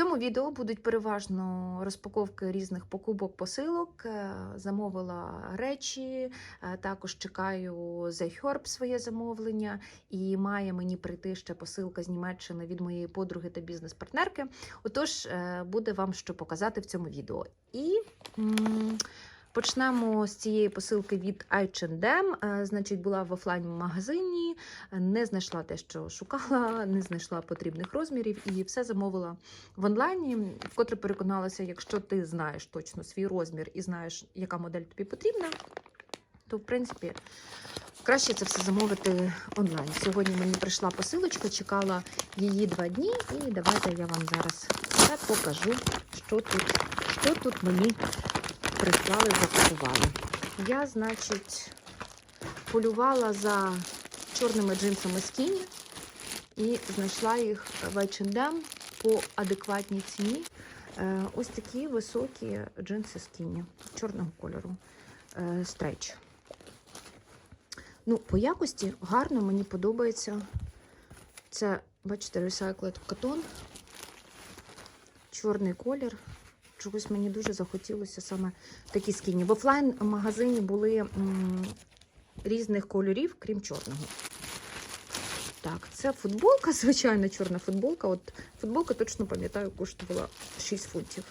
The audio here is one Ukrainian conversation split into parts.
цьому відео будуть переважно розпаковки різних покупок посилок. Е, Замовила речі, е, також чекаю The Herb своє замовлення, і має мені прийти ще посилка з Німеччини від моєї подруги та бізнес-партнерки. Отож, е, буде вам що показати в цьому відео. І почнемо з цієї посилки від H&M. Е, Значить, була в офлайн-магазині, не знайшла те, що шукала, не знайшла потрібних розмірів і все замовила в онлайні. Вкотре переконалася, якщо ти знаєш точно свій розмір і знаєш, яка модель тобі потрібна, то в принципі краще це все замовити онлайн. Сьогодні мені прийшла посилочка, чекала її два дні, і давайте я вам зараз покажу, що тут, що тут мені прислали, запакували. Я, значить, полювала за чорними джинсами скіні і знайшла їх в H&M по адекватній ціні. Е, Ось такі високі джинси скіні чорного кольору. Е, Стрейч. Ну, по якості гарно мені подобається. Це, бачите, Recycled Cotton. Чорний колір. Чогось мені дуже захотілося саме такі скіні. В офлайн-магазині були різних кольорів, крім чорного. Так, це футболка, звичайна чорна футболка. От футболка точно пам'ятаю, коштувала 6 фунтів.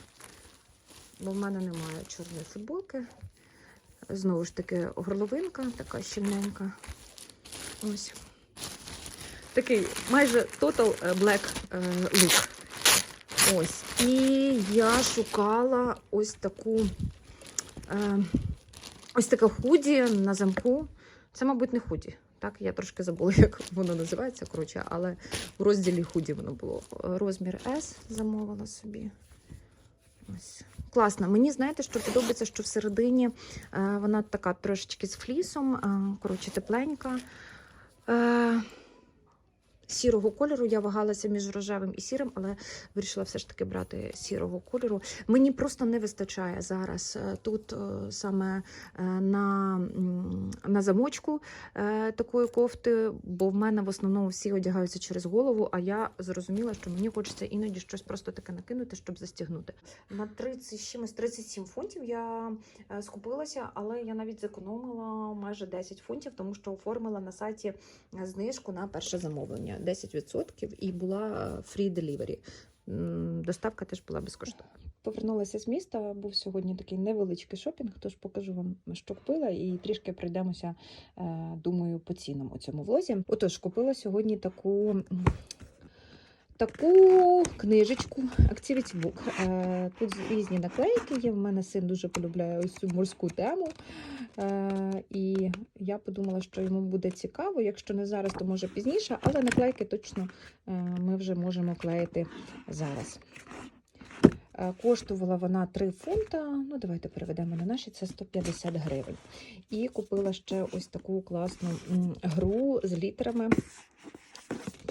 Бо в мене немає чорної футболки. Знову ж таки, горловинка, така щільненька. Ось. Такий майже total е, black е, look. Ось. І я шукала ось таку е, ось таке худі на замку. Це, мабуть, не худі. Так, я трошки забула, як воно називається, коротше, але в розділі худі воно було. Розмір S замовила собі. Ось. Класно. Мені знаєте, що подобається, що всередині е, вона така трошечки з флісом, е, коротше, тепленька. Сірого кольору я вагалася між рожевим і сірим, але вирішила все ж таки брати сірого кольору. Мені просто не вистачає зараз е, тут е, саме е, на, на замочку такої кофти, бо в мене в основному всі одягаються через голову, а я зрозуміла, що мені хочеться іноді щось просто таке накинути, щоб застігнути. На 30 з чимось 37 фунтів я скупилася, але я навіть зекономила майже 10 фунтів, тому що оформила на сайті знижку на перше замовлення 10% і була е, free delivery. Доставка теж була безкоштовна. Повернулася з міста. Був сьогодні такий невеличкий шопінг, тож покажу вам, що купила, і трішки пройдемося, е, думаю, по цінам у цьому влозі. Отож, купила сьогодні таку. Таку книжечку Activity Book. Е, Тут різні наклейки є. В мене син дуже полюбляє ось цю морську тему. Е, І я подумала, що йому буде цікаво. Якщо не зараз, то може пізніше, але наклейки точно е, ми вже можемо клеїти зараз. Коштувала вона 3 фунта. Ну, давайте переведемо на наші, це 150 гривень. І купила ще ось таку класну гру з літерами.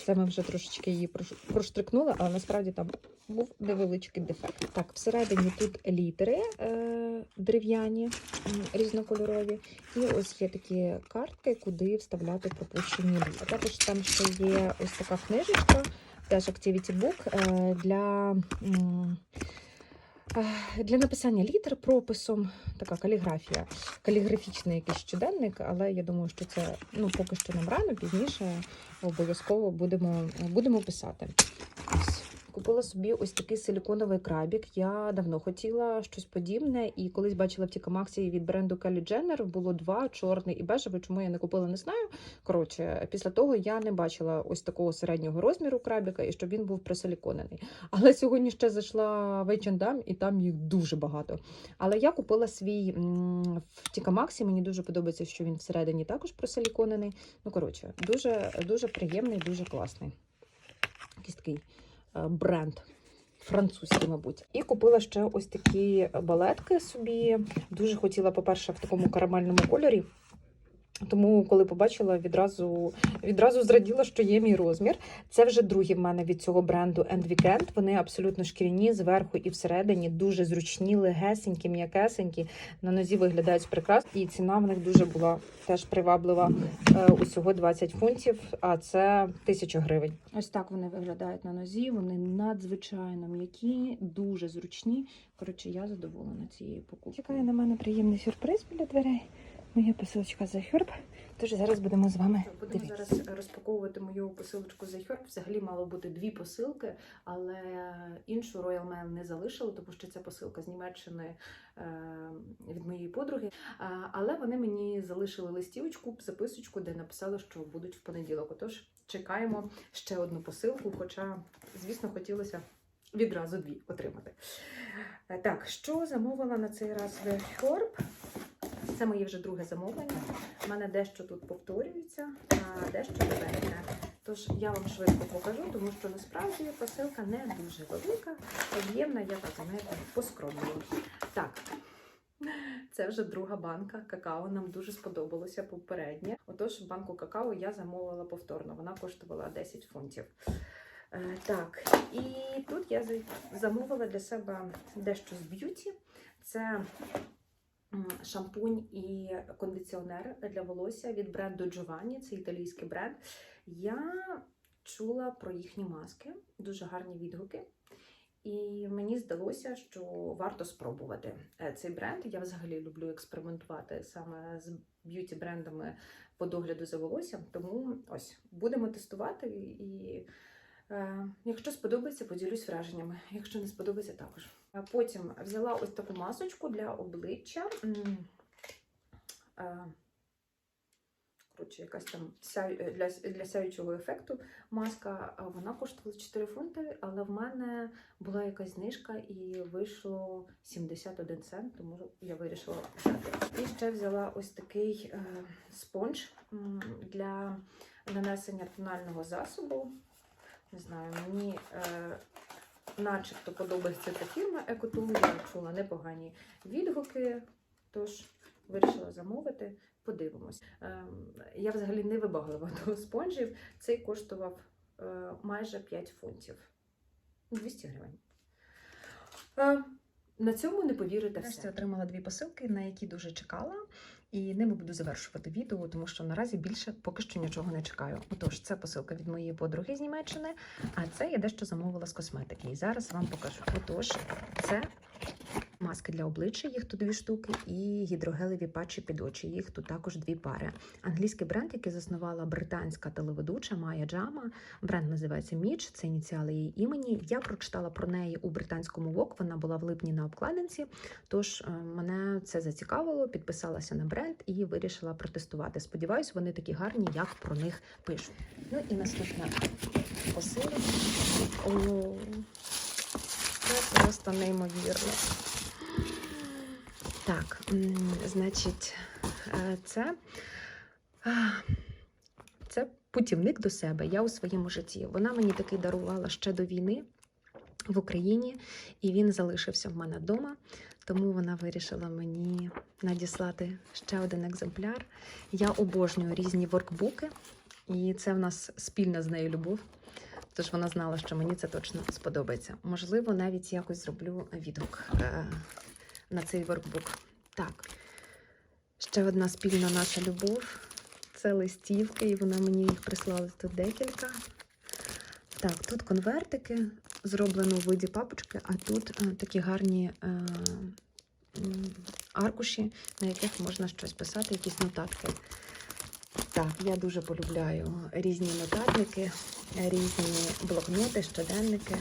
Це ми вже трошечки її проштрикнули, але насправді там був невеличкий дефект. Так, всередині тут літери е, дерев'яні, різнокольорові. І ось є такі картки, куди вставляти пропущені літери. Також там ще є ось така книжечка, теж Activity Book е, для. Е, Для написання літер прописом така каліграфія, каліграфічний якийсь щоденник, але я думаю, що це ну поки що нам рано, пізніше обов'язково будемо, будемо писати. Купила собі ось такий силіконовий крабік. Я давно хотіла щось подібне, і колись бачила в Тікамаксі від бренду Kylie Jenner було два чорний і бежевий. Чому я не купила, не знаю. Коротше, після того я не бачила ось такого середнього розміру крабіка і щоб він був присиліконений. Але сьогодні ще зайшла в H&M, і там їх дуже багато. Але я купила свій в Тікамаксі. Мені дуже подобається, що він всередині також просиліконений. Ну, коротше, дуже, дуже приємний, дуже класний. Е, бренд. Французький, мабуть. І купила ще ось такі балетки собі. Дуже хотіла, по-перше, в такому карамельному кольорі. Тому, коли побачила, відразу, відразу зраділа, що є мій розмір. Це вже другі в мене від цього бренду End Weekend. Вони абсолютно шкіряні зверху і всередині, дуже зручні, легесенькі, м'якесенькі. На нозі виглядають прекрасно. І ціна в них дуже була теж приваблива. Е, Усього 20 фунтів, а це 1000 гривень. Ось так вони виглядають на нозі. Вони надзвичайно м'які, дуже зручні. Коротше, я задоволена цією покупкою. Чекає на мене приємний сюрприз біля дверей. Моя посилочка за Херб. Тож зараз будемо з вами Будемо дивитися. зараз розпаковувати мою посилочку за Herb. Взагалі мало бути дві посилки, але іншу Royal Mail не залишили, тому що ця посилка з Німеччини е, від моєї подруги. Але вони мені залишили листівочку, записочку, де написали, що будуть в понеділок. Отож, чекаємо ще одну посилку, хоча, звісно, хотілося відразу дві отримати. Е, Так, що замовила на цей раз в Herb? Це моє вже друге замовлення. У мене дещо тут повторюється, а дещо новеньке. Тож я вам швидко покажу, тому що насправді посилка не дуже велика, об'ємна, я так знаєте, поскромною. Так, це вже друга банка какао. Нам дуже сподобалося попереднє. Отож, банку какао я замовила повторно. Вона коштувала 10 фунтів. Е, Так, і тут я замовила для себе дещо з б'юті. Це шампунь і кондиціонер для волосся від бренду Giovanni, це італійський бренд. Я чула про їхні маски, дуже гарні відгуки. І мені здалося, що варто спробувати е, цей бренд. Я взагалі люблю експериментувати саме з б'юті брендами по догляду за волоссям. Тому ось будемо тестувати і. Е, Якщо сподобається, поділюсь враженнями. Якщо не сподобається, також. Потім взяла ось таку масочку для обличчя. Коротше, якась там е, для, для сяючого ефекту маска. Вона коштувала 4 фунти, але в мене була якась знижка і вийшло 71 цент, тому я вирішила. І ще взяла ось такий е, спонж для нанесення тонального засобу. Не знаю, мені е, начебто подобається ця фірма Екотул. Я чула непогані відгуки, тож вирішила замовити. Подивимось. Ем, я взагалі не вибаглива до спонжів. Цей коштував е, майже 5 фунтів. 200 гривень. Е, на цьому не повірите все. отримала дві посилки, на які дуже чекала, і ними буду завершувати відео, тому що наразі більше поки що нічого не чекаю. Отож, це посилка від моєї подруги з Німеччини, а це я дещо замовила з косметики. І зараз вам покажу. Отож, це маски для обличчя, їх тут дві штуки, і гідрогелеві патчі під очі. Їх тут також дві пари. Англійський бренд, який заснувала британська телеведуча Майя Джама. Бренд називається Міч, це ініціали її імені. Я прочитала про неї у британському ВОК. Вона була в липні на обкладинці. Тож е, мене це зацікавило, підписалася на бренд і вирішила протестувати. Сподіваюсь, вони такі гарні, як про них пишуть. Ну і наступна посилка. О, це просто неймовірно. Так, значить, е, це, це путівник до себе. Я у своєму житті. Вона мені такий дарувала ще до війни в Україні, і він залишився в мене вдома. Тому вона вирішила мені надіслати ще один екземпляр. Я обожнюю різні воркбуки, і це в нас спільна з нею любов. Тож вона знала, що мені це точно сподобається. Можливо, навіть якось зроблю відгук е, на цей воркбук. Так, ще одна спільна наша любов. Це листівки, і вона мені їх прислала тут декілька. Так, тут конвертики зроблено у виді папочки, а тут е, такі гарні е, м, аркуші, на яких можна щось писати, якісь нотатки. Так, я дуже полюбляю різні нотатники, різні блокноти, щоденники.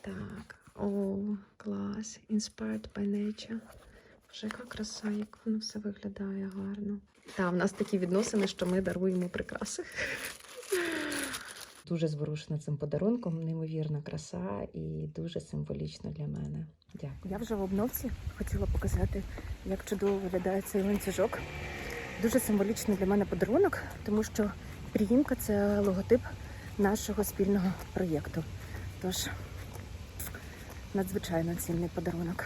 Так, о, клас. Inspired by nature. Вже яка краса, як воно все виглядає гарно. Так, в нас такі відносини, що ми даруємо прикраси. Дуже зворушена цим подарунком, неймовірна краса і дуже символічно для мене. Дякую. Я вже в обновці хотіла показати, як чудово виглядає цей ланцюжок. Дуже символічний для мене подарунок, тому що приїмка це логотип нашого спільного проєкту. Тож надзвичайно цінний подарунок.